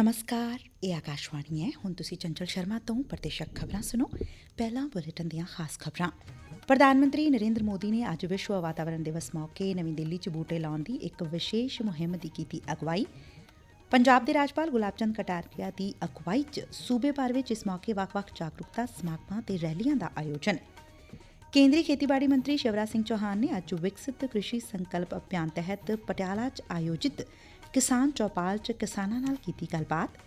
ਨਮਸਕਾਰ ਇਹ ਆਕਾਸ਼ਵਾਣੀ ਹੈ ਹੁਣ ਤੁਸੀਂ ਚੰਚਲ ਸ਼ਰਮਾ ਤੋਂ ਪ੍ਰਤੀਸ਼ਕ ਖਬਰਾਂ ਸੁਣੋ ਪਹਿਲਾਂ ਬੁਲੇਟਿਨ ਦੀਆਂ ਖਾਸ ਖਬਰਾਂ ਪ੍ਰਧਾਨ ਮੰਤਰੀ ਨਰਿੰਦਰ ਮੋਦੀ ਨੇ ਅੱਜ ਵਿਸ਼ਵ ਵਾਤਾਵਰਣ ਦਿਵਸ ਮੌਕੇ ਨਵੀਂ ਦਿੱਲੀ 'ਚ ਬੂਟੇ ਲਾਉਣ ਦੀ ਇੱਕ ਵਿਸ਼ੇਸ਼ ਮੁਹਿੰਮ ਦੀ ਕੀਤੀ ਅਗਵਾਈ ਪੰਜਾਬ ਦੇ ਰਾਜਪਾਲ ਗੁਲਾਬ ਚੰਦ ਕਟਾਰੀਆ ਦੀ ਅਗਵਾਈ 'ਚ ਸੂਬੇ ਭਰ ਵਿੱਚ ਇਸ ਮੌਕੇ ਵੱਖ-ਵੱਖ ਜਾਗਰੂਕਤਾ ਸਮਾਗਮਾਂ ਤੇ ਰੈਲੀਆਂ ਦਾ ਆਯੋਜਨ ਕੇਂਦਰੀ ਖੇਤੀਬਾੜੀ ਮੰਤਰੀ ਸ਼ਿਵਰਾਜ ਸਿੰਘ ਚੌਹਾਨ ਨੇ ਅੱਜ ਵਿਕਸਿਤ ਕ੍ਰਿਸ਼ੀ ਸੰਕਲਪ ਅਭਿਆਨ ਤਹਿਤ ਪਟਿਆਲਾ 'ਚ ਆਯੋਜਿਤ ਕਿਸਾਨ ਚੌਪਾਲ 'ਚ ਕਿਸਾਨਾਂ ਨਾਲ ਕੀਤੀ ਗੱਲਬਾਤ।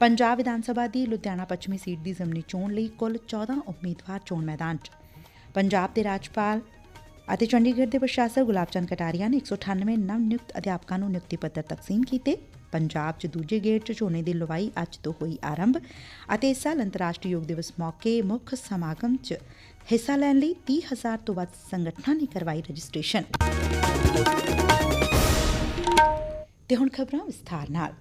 ਪੰਜਾਬ ਵਿਧਾਨ ਸਭਾ ਦੀ ਲੁਧਿਆਣਾ ਪੱਛਮੀ ਸੀਟ ਦੀ ਜ਼ਮਨੀ ਚੋਣ ਲਈ ਕੁੱਲ 14 ਉਮੀਦਵਾਰ ਚੋਣ ਮੈਦਾਨ 'ਚ। ਪੰਜਾਬ ਦੇ ਰਾਜਪਾਲ ਅਤੇ ਚੰਡੀਗੜ੍ਹ ਦੇ ਪ੍ਰਸ਼ਾਸਕ ਗੁਲਾਬ ਚੰਦ ਕਟਾਰੀਆ ਨੇ 198 ਨਵ ਨਿਯੁਕਤ ਅਧਿਆਪਕਾਂ ਨੂੰ ਨਿਯੁਕਤੀ ਪੱਤਰ ਤਕਸੀਮ ਕੀਤੇ। ਪੰਜਾਬ 'ਚ ਦੂਜੇ ਗੇੜ 'ਚ ਝੋਨੇ ਦੀ ਲਵਾਈ ਅੱਜ ਤੋਂ ਹੋਈ ਆਰੰਭ ਅਤੇ ਇਸ ਸਾਲ ਅੰਤਰਰਾਸ਼ਟਰੀ ਯੋਗ ਦਿਵਸ ਮੌਕੇ ਮੁੱਖ ਸਮਾਗਮ 'ਚ ਹਿੱਸਾ ਲੈਣ ਲਈ 30000 ਤੋਂ ਵੱਧ ਸੰਗਠਨਾਂ ਨੇ ਕਰਵਾਈ ਰਜਿਸਟ੍ਰੇਸ਼ਨ। ਤੇ ਹੁਣ ਖਬਰਾਂ ਵਿਸਥਾਰ ਨਾਲ।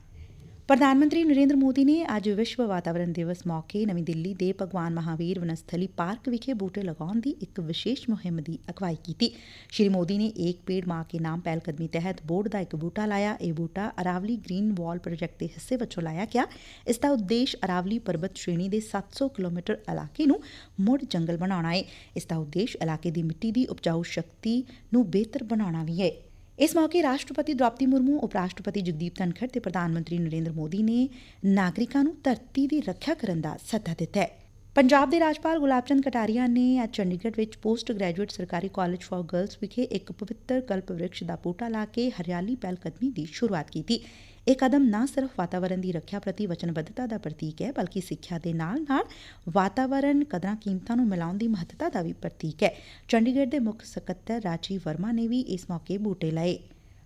ਪ੍ਰਧਾਨ ਮੰਤਰੀ ਨਰਿੰਦਰ ਮੋਦੀ ਨੇ ਅੱਜ ਵਿਸ਼ਵ ਵਾਤਾਵਰਣ ਦਿਵਸ ਮੌਕੇ ਨਵੀਂ ਦਿੱਲੀ ਦੇ ਭਗਵਾਨ ਮਹਾਵੀਰ ਵਨਸਥਲੀ ਪਾਰਕ ਵਿਖੇ ਬੂਟੇ ਲਗਾਉਣ ਦੀ ਇੱਕ ਵਿਸ਼ੇਸ਼ ਮੁਹਿੰਮ ਦੀ ਅਗਵਾਈ ਕੀਤੀ। ਸ਼੍ਰੀ ਮੋਦੀ ਨੇ ਏਕ ਪੇੜ ਮਾਂ ਕੇ ਨਾਮ ਪਹਿਲ ਕਦਮੀ ਤਹਿਤ ਬੋਰਡ ਦਾ ਇੱਕ ਬੂਟਾ ਲਾਇਆ। ਇਹ ਬੂਟਾ ਅਰਾਵਲੀ ਗ੍ਰੀਨ ਵਾਲ ਪ੍ਰੋਜੈਕਟ ਦੇ ਹਿੱਸੇ ਵਜੋਂ ਲਾਇਆ ਗਿਆ। ਇਸ ਦਾ ਉਦੇਸ਼ ਅਰਾਵਲੀ ਪਰਬਤ ਸ਼੍ਰੇਣੀ ਦੇ 700 ਕਿਲੋਮੀਟਰ ਇਲਾਕੇ ਨੂੰ ਮੁੜ ਜੰਗਲ ਬਣਾਉਣਾ ਹੈ ਇਸ ਦਾ ਉਦੇਸ਼ ਇਲਾਕੇ ਦੀ ਮਿੱਟੀ ਦੀ ਉਪਜਾਊ ਸ਼ਕਤੀ ਨੂੰ ਬਿਹਤਰ ਬਣਾਉਣਾ ਵੀ ਹੈ ਇਸ ਮੌਕੇ ਰਾਸ਼ਟਰਪਤੀ ਦ੍ਰੋਪਦੀ ਮੁਰਮੂ ਉਪ ਰਾਸ਼ਟਰਪਤੀ ਜਗਦੀਪ ਧਨਖੜ ਤੇ ਪ੍ਰਧਾਨ ਮੰਤਰੀ ਨਰਿੰਦਰ ਮੋਦੀ ਨੇ ਨਾਗਰਿਕਾਂ ਨੂੰ ਧਰਤੀ ਦੀ ਰੱਖਿਆ ਕਰਨ ਦਾ ਸੱਦਾ ਦਿੱਤਾ ਹੈ। ਪੰਜਾਬ ਦੇ ਰਾਜਪਾਲ ਗੁਲਾਬ ਚੰਦ ਕਟਾਰੀਆ ਨੇ ਅੱਜ ਚੰਡੀਗੜ੍ਹ ਵਿੱਚ ਪੋਸਟ ਗ੍ਰੈਜੂਏਟ ਸਰਕਾਰੀ ਕਾਲਜ ਫਾਰ ਗਰਲਜ਼ ਵਿਖੇ ਇੱਕ ਪਵਿੱਤਰ ਕਲਪ ਵ੍ਰਿਕਸ਼ ਦਾ ਬੂਟਾ ਲਾ ਕੇ ਹਰਿਆਲੀ ਪਹਿਲ ਕਦਮੀ ਦੀ ਸ਼ੁਰੂਆਤ ਕੀਤੀ। ਇਹ ਕਦਮ ਨਾ ਸਿਰਫ ਵਾਤਾਵਰਣ ਦੀ ਰੱਖਿਆ ਪ੍ਰਤੀ ਵਚਨਬੱਧਤਾ ਦਾ ਪ੍ਰਤੀਕ ਹੈ, ਬਲਕਿ ਸਿੱਖਿਆ ਦੇ ਨਾਲ-ਨਾਲ ਵਾਤਾਵਰਣ ਕਦਰਾਂ ਕੀਮਤਾਂ ਨੂੰ ਮਿਲਾਉਣ ਦੀ ਮਹੱਤਤਾ ਦਾ ਵੀ ਪ੍ਰਤੀਕ ਹੈ। ਚੰਡੀਗੜ੍ਹ ਦੇ ਮੁੱਖ ਸਕੱਤਰ ਰਾਜੀ ਵਰਮਾ ਨੇ ਵੀ ਇਸ ਮੌਕੇ ਬੂਟੇ ਲਾਏ।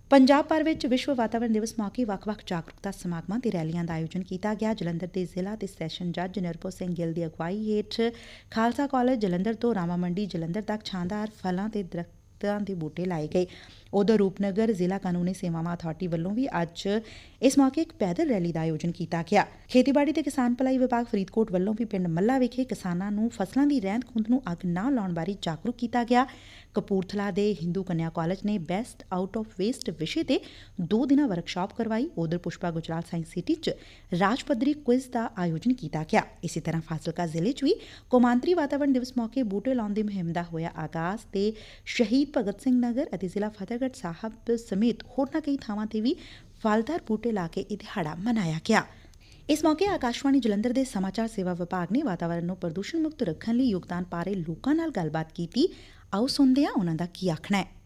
ਪੰਜਾਬ ਭਰ ਵਿੱਚ ਵਿਸ਼ਵ ਵਾਤਾਵਰਣ ਦਿਵਸ ਮੌਕੇ ਵੱਖ-ਵੱਖ ਜਾਗਰੂਕਤਾ ਸਮਾਗਮਾਂ ਤੇ ਰੈਲੀਆਂ ਦਾ ਆਯੋਜਨ ਕੀਤਾ ਗਿਆ। ਜਲੰਧਰ ਦੇ ਜ਼ਿਲ੍ਹਾ ਤੇ ਸੈਸ਼ਨ ਜੱਜ ਨਿਰਭੋ ਸਿੰਘ ਗਿੱਲ ਦੀ ਅਗਵਾਈ ਹੇਠ ਖਾਲਸਾ ਕਾਲਜ ਜਲੰਧਰ ਤੋਂ ਰਾਮਾ ਮੰਡੀ ਜਲੰਧਰ ਤੱਕ ਛਾਂਦਾਰ ਫਲਾਂ ਤੇ ਦਰਖਤਾਂ ਦੇ ਬੂਟੇ ਲਾਏ ਗਏ। ਉਧਰ ਰੂਪਨਗਰ ਜ਼ਿਲ੍ਹਾ ਕਾਨੂੰਨੀ ਸੇਵਾਵਾਂ ਅਥਾਰਟੀ ਵੱਲੋਂ ਵੀ ਅੱਜ ਇਸ ਮੌਕੇ ਇੱਕ ਪੈਦਲ ਰੈਲੀ ਦਾ ਆਯੋਜਨ ਕੀਤਾ ਗਿਆ। ਖੇਤੀਬਾੜੀ ਤੇ ਕਿਸਾਨ ਭਲਾਈ ਵਿਭਾਗ ਫਰੀਦਕੋਟ ਵੱਲੋਂ ਵੀ ਪਿੰਡ ਮੱਲਾ ਵਿਖੇ ਕਿਸਾਨਾਂ ਨੂੰ ਫਸਲਾਂ ਦੀ ਰਹਿੰਦ ਖੂੰਹਦ ਨੂੰ ਅੱਗ ਨਾ ਲਾਉਣ ਬਾਰੇ ਜਾਗਰੂਕ ਕੀਤਾ ਗਿਆ। ਕਪੂਰਥਲਾ ਦੇ ਹਿੰਦੂ ਕੰਨਿਆ ਕਾਲਜ ਨੇ ਬੈਸਟ ਆਊਟ ਆਫ ਵੇਸਟ ਵਿਸ਼ੇ ਤੇ ਦੋ ਦਿਨਾਂ ਵਰਕਸ਼ਾਪ ਕਰਵਾਈ। ਉਧਰ ਪੁਸ਼ਪਾ ਗੁਜਰਾਲ ਸਾਇੰਸ ਸਿਟੀ 'ਚ ਰਾਜ ਪੱਧਰੀ ਕੁਇਜ਼ ਦਾ ਆਯੋਜਨ ਕੀਤਾ ਗਿਆ। ਇਸੇ ਤਰ੍ਹਾਂ ਫਾਜ਼ਿਲਕਾ ਜ਼ਿਲ੍ਹੇ 'ਚ ਵੀ ਕੌਮਾਂਤਰੀ ਵਾਤਾਵਰਣ ਦਿਵਸ ਮੌਕੇ ਬੂਟੇ ਲਾਉਣ ਦੀ ਮੁਹਿੰਮ ਦਾ ਹੋਇਆ ਆਗਾਜ਼ ਤੇ ਸ਼ਹੀਦ ਭਗਤ ਸਿੰਘ ਨਗਰ ਅਤੇ ਜ਼ਿਲ੍ਹਾ ਫਤਿਹਗੜ੍ਹ ਸਾਹਿਬ ਸਮੇਤ ਹੋਰਨਾਂ ਕਈ ਥਾਵਾਂ ਤੇ ਵੀ ਫਲਦਾਰ ਬੂਟੇ ਲਾ ਕੇ ਇਹ ਦਿਹਾੜਾ ਮਨਾਇਆ ਗਿਆ। ਇਸ ਮੌਕੇ ਆਕਾਸ਼ਵਾਣੀ ਜਲੰਧਰ ਦੇ ਸਮਾਚਾਰ ਸੇਵਾ ਵਿਭਾਗ ਨੇ ਵਾਤਾਵਰਣ ਨੂੰ ਪ੍ਰਦੂਸ਼ਣ ਮੁਕਤ ਰੱਖਣ ਲਈ ਯੋਗਦਾਨ ਪਾ ਰਹੇ ਲੋਕਾਂ ਨਾਲ ਗੱਲਬਾਤ ਕੀਤੀ। ਆਓ ਸੁਣਦੇ ਹਾਂ ਉਹਨਾਂ ਦਾ ਕੀ ਆਖਣਾ ਹੈ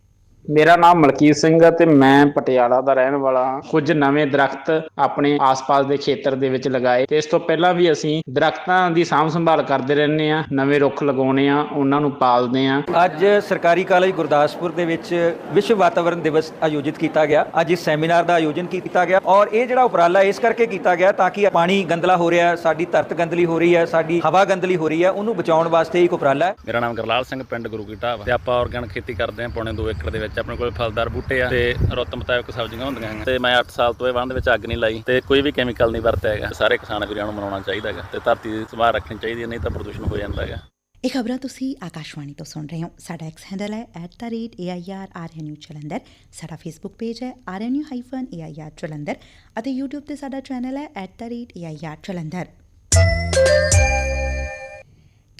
ਮੇਰਾ ਨਾਮ ਮਲਕੀਤ ਸਿੰਘ ਹੈ ਤੇ ਮੈਂ ਪਟਿਆਲਾ ਦਾ ਰਹਿਣ ਵਾਲਾ ਹਾਂ। ਕੁਝ ਨਵੇਂ ਦਰਖਤ ਆਪਣੇ ਆਸ-ਪਾਸ ਦੇ ਖੇਤਰ ਦੇ ਵਿੱਚ ਲਗਾਏ ਤੇ ਇਸ ਤੋਂ ਪਹਿਲਾਂ ਵੀ ਅਸੀਂ ਦਰਖਤਾਂ ਦੀ ਸਾਂਭ ਸੰਭਾਲ ਕਰਦੇ ਰਹਿੰਦੇ ਆ ਨਵੇਂ ਰੁੱਖ ਲਗਾਉਣੇ ਆ ਉਹਨਾਂ ਨੂੰ ਪਾਲਦੇ ਆ ਅੱਜ ਸਰਕਾਰੀ ਕਾਲਜ ਗੁਰਦਾਸਪੁਰ ਦੇ ਵਿੱਚ ਵਿਸ਼ਵ ਵਾਤਾਵਰਣ ਦਿਵਸ ਆਯੋਜਿਤ ਕੀਤਾ ਗਿਆ। ਅੱਜ ਇਸ ਸੈਮੀਨਾਰ ਦਾ ਆਯੋਜਨ ਕੀਤਾ ਗਿਆ ਔਰ ਇਹ ਜਿਹੜਾ ਉਪਰਾਲਾ ਇਸ ਕਰਕੇ ਕੀਤਾ ਗਿਆ ਤਾਂ ਕਿ ਪਾਣੀ ਗੰਦਲਾ ਹੋ ਰਿਹਾ ਸਾਡੀ ਧਰਤ ਗੰਦਲੀ ਹੋ ਰਹੀ ਹੈ ਸਾਡੀ ਹਵਾ ਗੰਦਲੀ ਹੋ ਰਹੀ ਹੈ ਉਹਨੂੰ ਬਚਾਉਣ ਵਾਸਤੇ ਇੱਕ ਉਪਰਾਲਾ ਹੈ। ਮੇਰਾ ਨਾਮ ਗਰਲਾਲ ਸਿੰਘ ਪਿੰਡ ਗੁਰੂ ਕੀ ਢਾਬ ਤੇ ਆਪਾਂ ਆਰਗੈਨਿਕ ਖੇਤੀ ਕਰਦੇ ਹਾਂ ਪੌਣੇ 2 ਏਕੜ ਦੇ ਵਿੱਚ। ਆਪਣੇ ਕੋਲ ਫਲਦਾਰ ਬੂਟੇ ਆ ਤੇ ਰੁੱਤ ਮੁਤਾਬਕ ਸਬਜ਼ੀਆਂ ਹੁੰਦੀਆਂ ਹੈਗੀਆਂ। ਤੇ ਮੈਂ 8 ਸਾਲ ਤੋਂ ਇਹ ਬੰਦ ਵਿੱਚ ਅੱਗ ਨਹੀਂ ਲਾਈ ਤੇ ਕੋਈ ਵੀ ਕੈਮੀਕਲ ਨਹੀਂ ਵਰਤਿਆ ਹੈਗਾ। ਸਾਰੇ ਕਿਸਾਨ ਵੀਰਾਂ ਨੂੰ ਮਨਾਉਣਾ ਚਾਹੀਦਾ ਹੈਗਾ ਤੇ ਧਰਤੀ ਦੀ ਸੰਭਾਲ ਰੱਖਣੀ ਚਾਹੀਦੀ ਹੈ, ਨਹੀਂ ਤਾਂ ਪ੍ਰਦੂਸ਼ਣ ਹੋ ਜਾਂਦਾ ਹੈਗਾ। ਇਹ ਖਬਰਾਂ ਤੁਸੀਂ ਆਕਾਸ਼ਵਾਣੀ ਤੋਂ ਸੁਣ ਰਹੇ ਹੋ। ਸਾਡਾ ਐਕਸ ਹੈਂਡਲ ਹੈ @airrnu ਜਲੰਧਰ ਸਾਡਾ ਫੇਸਬੁੱਕ ਪੇਜ ਹੈ rnu-air ਜਲੰਧਰ ਅਤੇ YouTube ਤੇ ਸਾਡਾ ਚੈਨਲ ਹੈ @air ਜਲੰਧਰ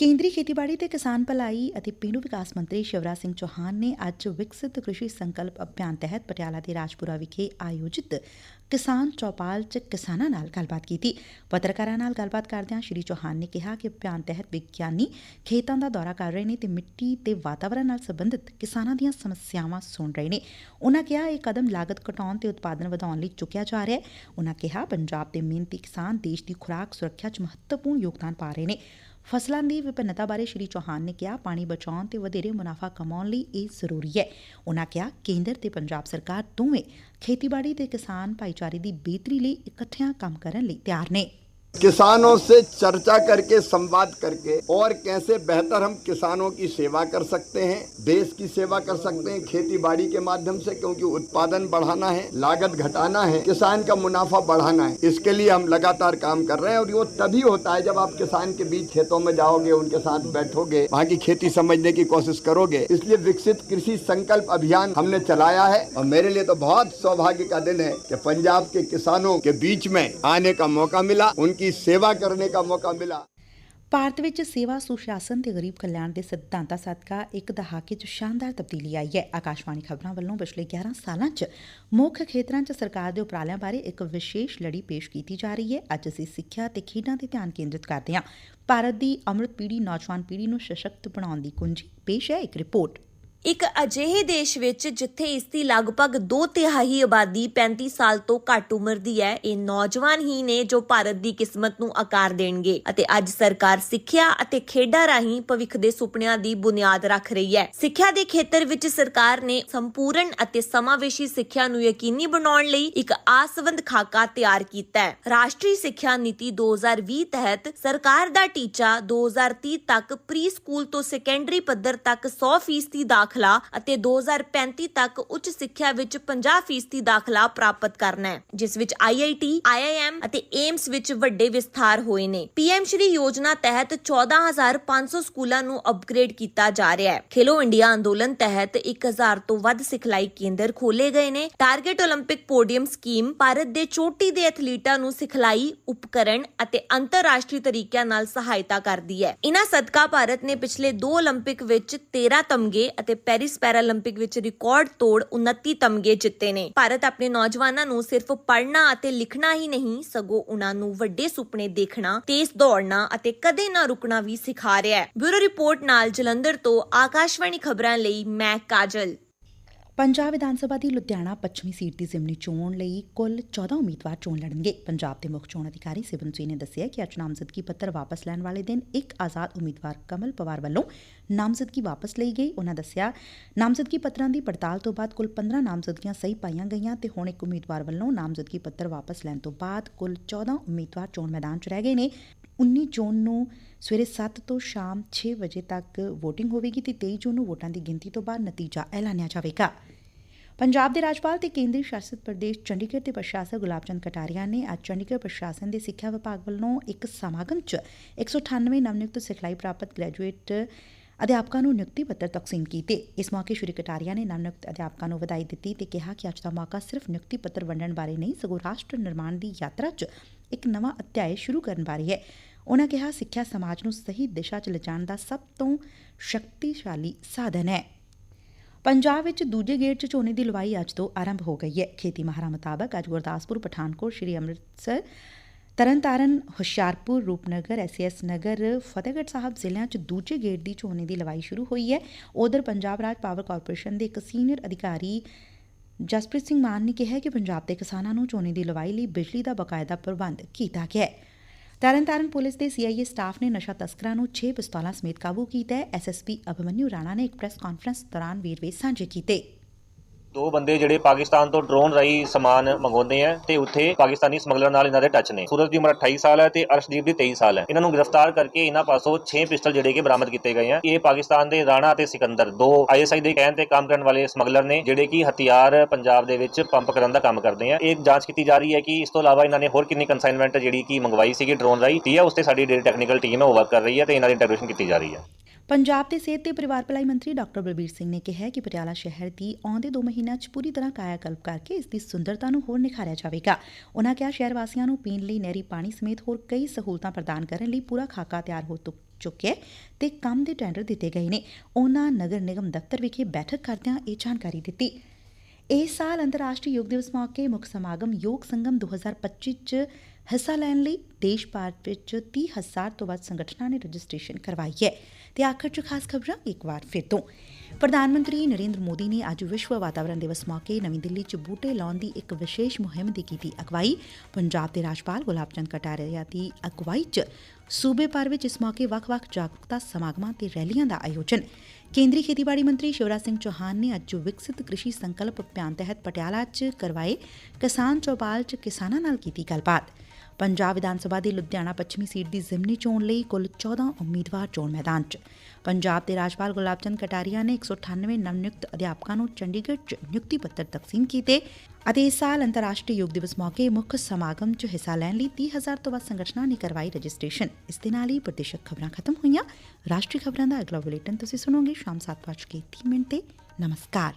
ਕੇਂਦਰੀ ਖੇਤੀਬਾੜੀ ਤੇ ਕਿਸਾਨ ਭਲਾਈ ਅਤੇ ਪੇਂਡੂ ਵਿਕਾਸ ਮੰਤਰੀ ਸ਼ਿਵਰਾਜ ਸਿੰਘ ਚੌਹਾਨ ਨੇ ਅੱਜ ਵਿਕਸਿਤ ਕ੍ਰਿਸ਼ੀ ਸੰਕਲਪ ਅਭਿਆਨ ਤਹਿਤ ਪਟਿਆਲਾ ਦੇ ਰਾਜਪੁਰਾ ਵਿਖੇ ਆਯੋਜਿਤ ਕਿਸਾਨ ਚੌਪਾਲ 'ਚ ਕਿਸਾਨਾਂ ਨਾਲ ਗੱਲਬਾਤ ਕੀਤੀ। ਪੱਤਰਕਾਰਾਂ ਨਾਲ ਗੱਲਬਾਤ ਕਰਦਿਆਂ ਸ਼੍ਰੀ ਚੌਹਾਨ ਨੇ ਕਿਹਾ ਕਿ ਅਭਿਆਨ ਤਹਿਤ ਵਿਗਿਆਨੀ ਖੇਤਾਂ ਦਾ ਦੌਰਾ ਕਰ ਰਹੇ ਨੇ ਤੇ ਮਿੱਟੀ ਤੇ ਵਾਤਾਵਰਣ ਨਾਲ ਸੰਬੰਧਿਤ ਕਿਸਾਨਾਂ ਦੀਆਂ ਸਮੱਸਿਆਵਾਂ ਸੁਣ ਰਹੇ ਨੇ। ਉਨ੍ਹਾਂ ਕਿਹਾ, ਇਹ ਕਦਮ ਲਾਗਤ ਘਟਾਉਣ ਤੇ ਉਤਪਾਦਨ ਵਧਾਉਣ ਲਈ ਚੁੱਕਿਆ ਜਾ ਰਿਹਾ ਹੈ। ਉਹਨਾਂ ਕਿਹਾ, ਪੰਜਾਬ ਦੇ ਮਿਹਨਤੀ ਕਿਸਾਨ ਦੇਸ਼ ਦੀ ਖੁਰਾਕ ਸੁਰੱਖਿਆ 'ਚ ਮਹੱਤਵਪੂਰਨ ਯੋਗਦਾਨ ਪਾ ਰਹੇ ਨੇ। ਫਸਲਾਂ ਦੀ ਵਿਭਿੰਨਤਾ ਬਾਰੇ ਸ਼੍ਰੀ ਚੌਹਾਨ ਨੇ ਕਿਹਾ, ਪਾਣੀ ਬਚਾਉਣ ਤੇ ਵਧੇਰੇ ਮੁਨਾਫਾ ਕਮਾਉਣ ਲਈ ਇਹ ਜ਼ਰੂਰੀ ਹੈ। ਉਹਨਾਂ ਕਿਹਾ, ਕੇਂਦਰ ਤੇ ਪੰਜਾਬ ਸਰਕਾਰ ਦੋਵੇਂ ਖੇਤੀਬਾੜੀ ਤੇ ਕਿਸਾਨ ਭਾਈਚਾਰੇ ਦੀ ਬਿਹਤਰੀ ਲਈ ਇਕੱਠਿਆਂ ਕੰਮ ਕਰਨ ਲਈ ਤਿਆਰ ਨੇ। किसानों से चर्चा करके, संवाद करके, और कैसे बेहतर हम किसानों की सेवा कर सकते हैं, देश की सेवा कर सकते हैं खेती बाड़ी के माध्यम से, क्योंकि उत्पादन बढ़ाना है, लागत घटाना है, किसान का मुनाफा बढ़ाना है। इसके लिए हम लगातार काम कर रहे हैं, और वो तभी होता है जब आप किसान के बीच खेतों में जाओगे, उनके साथ बैठोगे वहाँ की खेती समझने की कोशिश करोगे। इसलिए विकसित कृषि संकल्प अभियान हमने चलाया है, और मेरे लिए तो बहुत सौभाग्य का दिन है कि पंजाब के किसानों के बीच में आने का मौका मिला, उनकी सेवा करने का मौका मिला ਭਾਰਤ ਵਿੱਚ ਸੇਵਾ ਸੁਸ਼ਾਸਨ ਤੇ ਗਰੀਬ ਕਲਿਆਣ ਦੇ ਸਿਧਾਂਤਾਂ ਸਦਕਾ ਇੱਕ ਦਹਾਕੇ 'ਚ ਸ਼ਾਨਦਾਰ ਤਬਦੀਲੀ ਆਈ ਹੈ ਆਕਾਸ਼ਵਾਣੀ ਖਬਰਾਂ ਵੱਲੋਂ ਪਿਛਲੇ 11 ਸਾਲਾਂ 'ਚ ਮੁੱਖ ਖੇਤਰਾਂ 'ਚ ਸਰਕਾਰ ਦੇ ਉਪਰਾਲਿਆਂ ਬਾਰੇ ਇੱਕ ਵਿਸ਼ੇਸ਼ ਲੜੀ ਪੇਸ਼ ਕੀਤੀ ਜਾ ਰਹੀ ਹੈ ਅੱਜ ਅਸੀਂ ਸਿੱਖਿਆ ਤੇ ਖੇਡਾਂ ਤੇ ਧਿਆਨ ਕੇਂਦਰਿਤ ਕਰਦੇ ਹਾਂ ਭਾਰਤ ਦੀ ਅੰਮ੍ਰਿਤ ਪੀੜ੍ਹੀ ਨੌਜਵਾਨ ਪੀੜ੍ਹੀ ਨੂੰ ਸਸ਼ਕਤ ਬਣਾਉਣ ਦੀ ਕੁੰਜੀ ਪੇਸ਼ ਹੈ ਇੱਕ ਰਿਪੋਰਟ ਇੱਕ ਅਜਿਹੇ ਦੇਸ਼ ਵਿੱਚ ਜਿੱਥੇ ਇਸ ਦੀ ਲਗਭਗ 2 ਤਿਹਾਈ ਆਬਾਦੀ 35 ਸਾਲ ਤੋਂ ਘੱਟ ਉਮਰ ਦੀ ਹੈ, ਇਹ ਨੌਜਵਾਨ ਹੀ ਨੇ ਜੋ ਭਾਰਤ ਦੀ ਕਿਸਮਤ ਨੂੰ ਆਕਾਰ ਦੇਣਗੇ ਅਤੇ ਅੱਜ ਸਰਕਾਰ ਸਿੱਖਿਆ ਅਤੇ ਖੇਡਾਂ ਰਾਹੀਂ ਭਵਿੱਖ ਦੇ ਸੁਪਨਿਆਂ ਦੀ ਬੁਨਿਆਦ ਰੱਖ ਰਹੀ ਹੈ। ਸਿੱਖਿਆ ਦੇ ਖੇਤਰ ਵਿੱਚ ਸਰਕਾਰ ਨੇ ਸੰਪੂਰਨ ਅਤੇ ਸਮਾਵੇਸ਼ੀ ਸਿੱਖਿਆ ਨੂੰ ਯਕੀਨੀ ਬਣਾਉਣ ਲਈ ਇੱਕ ਆਸਵੰਦ ਖਾਕਾ ਤਿਆਰ ਕੀਤਾ ਹੈ। ਰਾਸ਼ਟਰੀ ਸਿੱਖਿਆ ਨੀਤੀ 2020 ਤਹਿਤ ਸਰਕਾਰ ਦਾ ਟੀਚਾ 2030 ਤੱਕ ਪ੍ਰੀ ਸਕੂਲ ਤੋਂ ਸੈਕੰਡਰੀ ਪੱਧਰ ਤੱਕ 100% ਦਾਖਲਾ ਅਤੇ 2035 ਤੱਕ ਉੱਚ ਸਿੱਖਿਆ ਵਿੱਚ 50% ਦਾਖਲਾ ਪ੍ਰਾਪਤ ਕਰਨਾ ਹੈ ਜਿਸ ਵਿੱਚ IIT, IIM ਅਤੇ ਏਮਸ ਵਿੱਚ ਵੱਡੇ ਵਿਸਥਾਰ ਹੋਏ ਨੇ PM ਸ਼੍ਰੀ ਯੋਜਨਾ ਤਹਿਤ 14500 ਸਕੂਲਾਂ ਨੂੰ ਅਪਗ੍ਰੇਡ ਕੀਤਾ ਜਾ ਰਿਹਾ ਹੈ ਖੇਲੋ ਇੰਡੀਆ ਅੰਦੋਲਨ ਤਹਿਤ 1000 ਤੋਂ ਵੱਧ ਸਿਖਲਾਈ ਕੇਂਦਰ ਖੋਲੇ ਗਏ ਨੇ ਟਾਰਗੇਟ 올림픽 ਪੋਡੀਅਮ ਸਕੀਮ ਭਾਰਤ ਦੇ ਚੋਟੀ ਦੇ ਐਥਲੀਟਾਂ ਨੂੰ ਸਿਖਲਾਈ ਉਪਕਰਣ ਅਤੇ ਅੰਤਰਰਾਸ਼ਟਰੀ ਤਰੀਕਿਆਂ ਨਾਲ ਸਹਾਇਤਾ ਕਰਦੀ ਹੈ ਇਨ੍ਹਾਂ ਸਦਕਾ ਭਾਰਤ ਨੇ ਪਿਛਲੇ ਦੋ 올림픽 ਵਿੱਚ 13 ਤਮਗੇ ਅਤੇ ਪੈਰਿਸ ਪੈਰਾਲੰਪਿਕ ਵਿੱਚ ਰਿਕਾਰਡ ਤੋੜ 29 ਤਮਗੇ ਜਿੱਤੇ ਨੇ। ਭਾਰਤ ਆਪਣੇ ਨੌਜਵਾਨਾਂ ਨੂੰ ਸਿਰਫ ਪੜ੍ਹਨਾ ਅਤੇ ਲਿਖਣਾ ਹੀ ਨਹੀਂ, ਸਗੋਂ ਉਹਨਾਂ ਨੂੰ ਵੱਡੇ ਸੁਪਨੇ ਦੇਖਣਾ, ਤੇਜ਼ ਦੌੜਨਾ ਅਤੇ ਕਦੇ ਨਾ ਰੁਕਣਾ ਵੀ ਸਿਖਾ ਰਿਹਾ ਹੈ। ਬਿਊਰੋ ਰਿਪੋਰਟ ਨਾਲ ਜਲੰਧਰ ਤੋਂ ਆਕਾਸ਼ਵਾਣੀ ਖਬਰਾਂ ਲਈ ਮੈਂ ਕਾਜਲ। ਪੰਜਾਬ ਵਿਧਾਨ ਸਭਾ ਦੀ ਲੁਧਿਆਣਾ ਪੱਛਮੀ ਸੀਟ ਦੀ ਜ਼ਿਮਨੀ ਚੋਣ ਲਈ ਕੁੱਲ 14 ਉਮੀਦਵਾਰ ਚੋਣ ਲੜਨਗੇ। ਪੰਜਾਬ ਦੇ ਮੁੱਖ ਚੋਣ ਅਧਿਕਾਰੀ ਸਿਬਨ ਸਿੰਘ ਨੇ ਦੱਸਿਆ ਕਿ ਅੱਜ ਨਾਮਜ਼ਦਗੀ ਪੱਤਰ ਵਾਪਸ ਲੈਣ ਵਾਲੇ ਦਿਨ ਇੱਕ ਆਜ਼ਾਦ ਉਮੀਦਵਾਰ ਕਮਲ ਪਵਾਰ ਵੱਲੋਂ ਨਾਮਜ਼ਦਗੀ ਵਾਪਸ ਲਈ ਗਈ। ਉਹਨਾਂ ਦੱਸਿਆ, ਨਾਮਜ਼ਦਗੀ ਪੱਤਰਾਂ ਦੀ ਪੜਤਾਲ ਤੋਂ ਬਾਅਦ ਕੁੱਲ 15 ਨਾਮਜ਼ਦਗੀਆਂ ਸਹੀ ਪਾਈਆਂ ਗਈਆਂ ਤੇ ਹੁਣ ਇੱਕ ਉਮੀਦਵਾਰ ਵੱਲੋਂ ਨਾਮਜ਼ਦਗੀ ਪੱਤਰ ਵਾਪਸ ਲੈਣ ਤੋਂ ਬਾਅਦ ਕੁੱਲ 14 ਉਮੀਦਵਾਰ ਚੋਣ ਮੈਦਾਨ 'ਚ ਰਹਿ ਗਏ ਨੇ। 19 ਜੂਨ ਨੂੰ ਸਵੇਰੇ 7 ਤੋਂ ਸ਼ਾਮ 6 ਵਜੇ ਤੱਕ VOTING ਹੋਵੇਗੀ ਤੇ 23 ਜੂਨ ਨੂੰ ਵੋਟਾਂ ਦੀ ਗਿਣਤੀ ਤੋਂ ਬਾਅਦ ਨਤੀਜਾ ਐਲਾਨਿਆ ਜਾਵੇਗਾ। ਪੰਜਾਬ ਦੇ ਰਾਜਪਾਲ ਤੇ ਕੇਂਦਰੀ ਸ਼ਾਸਿਤ ਪ੍ਰਦੇਸ਼ ਚੰਡੀਗੜ੍ਹ ਦੇ ਪ੍ਰਸ਼ਾਸਕ ਗੁਲਾਬ ਚੰਦ ਕਟਾਰੀਆ ਨੇ ਅੱਜ ਚੰਡੀਗੜ੍ਹ ਪ੍ਰਸ਼ਾਸਨ ਦੇ ਸਿੱਖਿਆ ਵਿਭਾਗ ਵੱਲੋਂ ਇੱਕ ਸਮਾਗਮ 'ਚ 198 ਨਵਨਿਯੁਕਤ ਸਿਖਲਾਈ ਪ੍ਰਾਪਤ ਗ੍ਰੈਜੂਏਟ ਅਧਿਆਪਕਾਂ ਨੂੰ ਨਿਯੁਕਤੀ ਪੱਤਰ ਤਕਸੀਮ ਕੀਤੇ। ਇਸ ਮੌਕੇ ਸ਼੍ਰੀ ਕਟਾਰੀਆ ਨੇ ਨਵਨਿਯੁਕਤ ਅਧਿਆਪਕਾਂ ਨੂੰ ਵਧਾਈ ਦਿੱਤੀ ਤੇ ਕਿਹਾ ਕਿ ਅੱਜ ਦਾ ਮੌਕਾ ਸਿਰਫ ਨਿਯੁਕਤੀ ਪੱਤਰ ਵੰਡਣ ਬਾਰੇ ਨਹੀਂ, ਸਗੋਂ ਰਾਸ਼ਟਰ ਨਿਰਮਾਣ ਦੀ ਯਾਤਰਾ 'ਚ ਇੱਕ ਨਵਾਂ ਅਧਿਆਇ ਸ਼ੁਰੂ ਕਰਨ ਬਾਰੇ ਹੈ। ਉਨ੍ਹਾਂ ਕਿਹਾ, ਸਿੱਖਿਆ ਸਮਾਜ ਨੂੰ ਸਹੀ ਦਿਸ਼ਾ 'ਚ ਲਿਜਾਣ ਦਾ ਸਭ ਤੋਂ ਸ਼ਕਤੀਸ਼ਾਲੀ ਸਾਧਨ ਹੈ। ਪੰਜਾਬ ਵਿੱਚ ਦੂਜੇ ਗੇੜ 'ਚ ਝੋਨੇ ਦੀ ਲਵਾਈ ਅੱਜ ਤੋਂ ਆਰੰਭ ਹੋ ਗਈ ਹੈ। ਖੇਤੀ ਮਾਹਰਾਂ ਮੁਤਾਬਕ ਅੱਜ ਗੁਰਦਾਸਪੁਰ, ਪਠਾਨਕੋਟ, ਸ਼੍ਰੀ ਅੰਮ੍ਰਿਤਸਰ, ਤਰਨਤਾਰਨ, ਹੁਸ਼ਿਆਰਪੁਰ, ਰੂਪਨਗਰ ਐਸਐਸ ਨਗਰ, ਫਤਿਹਗੜ੍ਹ ਸਾਹਿਬ ਜ਼ਿਲ੍ਹਿਆਂ 'ਚ ਦੂਜੇ ਗੇੜ ਦੀ ਝੋਨੇ ਦੀ ਲਵਾਈ ਸ਼ੁਰੂ ਹੋਈ ਹੈ। ਉਧਰ ਪੰਜਾਬ ਰਾਜ ਪਾਵਰ ਕਾਰਪੋਰੇਸ਼ਨ ਦੇ ਇੱਕ ਸੀਨੀਅਰ ਅਧਿਕਾਰੀ ਜਸਪ੍ਰੀਤ ਸਿੰਘ ਮਾਨ ਨੇ ਕਿਹਾ ਕਿ ਪੰਜਾਬ ਦੇ ਕਿਸਾਨਾਂ ਨੂੰ ਝੋਨੇ ਦੀ ਲਵਾਈ ਲਈ ਬਿਜਲੀ ਦਾ ਬਕਾਇਦਾ ਪ੍ਰਬੰਧ ਕੀਤਾ ਗਿਆ ਹੈ। ਤਰਨਤਾਰਨ ਪੁਲਿਸ ਦੇ ਸੀਆਈਏ ਸਟਾਫ ਨੇ ਨਸ਼ਾ ਤਸਕਰਾਂ ਨੂੰ 6 ਪਿਸਤੌਲਾਂ ਸਮੇਤ ਕਾਬੂ ਕੀਤਾ ਹੈ। ਐਸਐਸਪੀ ਅਭਮਨਿਊ ਰਾਣਾ ਨੇ ਇੱਕ ਪ੍ਰੈਸ ਕਾਨਫਰੰਸ ਦੌਰਾਨ ਵੇਰਵੇ ਸਾਂਝੇ ਕੀਤੇ। ਦੋ ਬੰਦੇ ਜਿਹੜੇ ਪਾਕਿਸਤਾਨ ਤੋਂ ਡਰੋਨ ਰਾਹੀਂ ਸਮਾਨ ਮੰਗਵਾਉਂਦੇ ਆ ਤੇ ਉੱਥੇ ਪਾਕਿਸਤਾਨੀ ਸਮਗਲਰ ਨਾਲ ਇਹਨਾਂ ਦੇ ਟੱਚ ਨੇ। ਸੂਰਜ ਦੀ ਉਮਰ 28 ਸਾਲ ਹੈ ਤੇ ਅਰਸ਼ਦੀਪ ਦੀ 23 ਸਾਲ ਹੈ। ਇਹਨਾਂ ਨੂੰ ਗ੍ਰਿਫਤਾਰ ਕਰਕੇ ਇਹਨਾਂ ਪਾਸੋਂ 6 ਪਿਸਟਲ ਜਿਹੜੇ ਕਿ ਬਰਾਮਦ ਕੀਤੇ ਗਏ ਆ। ਇਹ ਪਾਕਿਸਤਾਨ ਦੇ ਰਾਣਾ ਤੇ ਸਿਕੰਦਰ, ਦੋ ਆਈਐਸਆਈ ਦੇ ਕਹਿਣ ਤੇ ਕੰਮ ਕਰਨ ਵਾਲੇ ਸਮਗਲਰ ਨੇ, ਜਿਹੜੇ ਕਿ ਹਥਿਆਰ ਪੰਜਾਬ ਦੇ ਵਿੱਚ ਪੰਪ ਕਰਨ ਦਾ ਕੰਮ ਕਰਦੇ ਆ। ਇਹ ਜਾਂਚ ਕੀਤੀ ਜਾ ਰਹੀ ਹੈ ਕਿ ਇਸ ਤੋਂ ਇਲਾਵਾ ਇਹਨਾਂ ਨੇ ਹੋਰ ਕਿੰਨੀ ਕੰਸਾਈਨਮੈਂਟ ਜਿਹੜੀ ਕਿ ਮੰਗਵਾਈ ਸੀਗੀ ਡਰੋਨ ਰਾਹੀਂ ਠੀਕ ਉਸ ਤੇ ਸਾਡੀ ਜਿਹੜੀ ਟੈਕਨੀਕਲ ਟੀਮ ਹੈ ਉਹ ਵਰਕ ਕਰ ਰਹੀ ਹੈ ਤੇ ਇਹਨਾਂ ਦੀ ਇੰਟੈਗ੍ਰੇਸ਼ਨ ਕੀਤੀ ਜਾ ਰਹੀ ਹੈ। ਪੰਜਾਬ ਦੇ ਸਿਹਤ ਤੇ ਪਰਿਵਾਰ ਭਲਾਈ ਮੰਤਰੀ ਡਾਕਟਰ ਬਲਬੀਰ ਸਿੰਘ ਨੇ ਕਿਹਾ ਕਿ ਪਟਿਆਲਾ ਸ਼ਹਿਰ ਦੀ ਆਉਂਦੇ 2 ਮਹੀਨਿਆਂ 'ਚ ਪੂਰੀ ਤਰ੍ਹਾਂ ਕਾਇਆਕਲਪ ਕਰਕੇ ਇਸ ਦੀ ਸੁੰਦਰਤਾ ਨੂੰ ਹੋਰ ਨਿਖਾਰਿਆ ਜਾਵੇਗਾ। ਉਨ੍ਹਾਂ ਕਿਹਾ, ਸ਼ਹਿਰ ਵਾਸੀਆਂ ਨੂੰ ਪੀਣ ਲਈ ਨਹਿਰੀ ਪਾਣੀ ਸਮੇਤ ਹੋਰ ਕਈ ਸਹੂਲਤਾਂ ਪ੍ਰਦਾਨ ਕਰਨ ਲਈ ਪੂਰਾ ਖਾਕਾ ਤਿਆਰ ਹੋ ਚੁੱਕਿਆ ਤੇ ਕੰਮ ਦੇ ਟੈਂਡਰ ਦਿੱਤੇ ਗਏ ਨੇ। ਉਨ੍ਹਾਂ ਨਗਰ ਨਿਗਮ ਦਫ਼ਤਰ ਵਿਖੇ ਬੈਠਕ ਕਰਦਿਆਂ ਇਹ ਜਾਣਕਾਰੀ ਦਿੱਤੀ। ਇਸ ਸਾਲ ਅੰਤਰਰਾਸ਼ਟਰੀ ਯੋਗ ਦਿਵਸ ਮੌਕੇ ਮੁੱਖ ਸਮਾਗਮ ਯੋਗ ਸੰਗਮ 2025 ਚ ਹਿੱਸਾ ਲੈਣ ਲਈ ਦੇਸ਼ ਭਰ ਵਿੱਚ 30000 ਤੋਂ ਵੱਧ ਸੰਗਠਨਾਂ ਨੇ ਰਜਿਸਟ੍ਰੇਸ਼ਨ ਕਰਵਾਈ ਹੈ। ਤੇ ਆਖਰ ਚ ਖਾਸ ਖਬਰਾਂ ਇੱਕ ਵਾਰ ਫਿਰ ਤੋਂ। ਪ੍ਰਧਾਨ ਮੰਤਰੀ ਨਰਿੰਦਰ ਮੋਦੀ ਨੇ ਅੱਜ ਵਿਸ਼ਵ ਵਾਤਾਵਰਣ ਦਿਵਸ ਮੌਕੇ ਨਵੀਂ ਦਿੱਲੀ 'ਚ ਬੂਟੇ ਲਾਉਣ ਦੀ ਇੱਕ ਵਿਸ਼ੇਸ਼ ਮੁਹਿੰਮ ਦੀ ਕੀਤੀ ਅਗਵਾਈ। ਪੰਜਾਬ ਦੇ ਰਾਜਪਾਲ ਗੁਲਾਬ ਚੰਦ ਕਟਾਰੀਆ ਦੀ ਅਗਵਾਈ 'ਚ ਸੂਬੇ ਭਰ ਵਿੱਚ ਇਸ ਮੌਕੇ ਵੱਖ-ਵੱਖ ਜਾਗਰੂਕਤਾ ਸਮਾਗਮਾਂ ਤੇ ਰੈਲੀਆਂ ਦਾ ਆਯੋਜਨ। ਕੇਂਦਰੀ ਖੇਤੀਬਾੜੀ ਮੰਤਰੀ ਸ਼ਿਵਰਾਜ ਸਿੰਘ ਚੌਹਾਨ ਨੇ ਅੱਜ ਵਿਕਸਿਤ ਕ੍ਰਿਸ਼ੀ ਸੰਕਲਪ ਅਭਿਆਨ ਤਹਿਤ ਪਟਿਆਲਾ 'ਚ ਕਰਵਾਏ ਕਿਸਾਨ ਚੌਪਾਲ 'ਚ ਕਿਸਾਨਾਂ ਨਾਲ ਕੀਤੀ ਗੱਲਬਾਤ। ਪੰਜਾਬ ਵਿਧਾਨ ਸਭਾ ਦੀ ਲੁਧਿਆਣਾ ਪੱਛਮੀ ਸੀਟ ਦੀ ਜ਼ਿਮਨੀ ਚੋਣ ਲਈ ਕੁੱਲ 14 ਉਮੀਦਵਾਰ ਚੋਣ ਮੈਦਾਨ 'ਚ। ਪੰਜਾਬ ਦੇ ਰਾਜਪਾਲ ਗੁਲਾਬ ਚੰਦ ਕਟਾਰੀਆ ਨੇ 198 ਨਵਨਿਯੁਕਤ ਅਧਿਆਪਕਾਂ ਨੂੰ ਚੰਡੀਗੜ੍ਹ 'ਚ ਨਿਯੁਕਤੀ ਪੱਤਰ ਤਕਸੀਮ ਕੀਤੇ ਅਤੇ ਇਸ ਸਾਲ ਅੰਤਰਰਾਸ਼ਟਰੀ ਯੋਗ ਦਿਵਸ ਮੌਕੇ ਮੁੱਖ ਸਮਾਗਮ 'ਚ ਹਿੱਸਾ ਲੈਣ ਲਈ 30000 ਤੋਂ ਵੱਧ ਸੰਗਠਨਾਂ ਨੇ ਕਰਵਾਈ ਰਜਿਸਟ੍ਰੇਸ਼ਨ। ਇਸ ਦੇ ਨਾਲ ਹੀ ਪ੍ਰਦੇਸ਼ਕ ਖਬਰਾਂ ਖਤਮ ਹੋਈਆਂ। ਰਾਸ਼ਟਰੀ ਖਬਰਾਂ ਦਾ ਅਗਲਾ ਬੁਲੇਟਿਨ ਤੁਸੀਂ ਸੁਣੋਗੇ ਸ਼ਾਮ 7:30 ਮਿੰਟ ਤੇ। ਨਮਸਕਾਰ।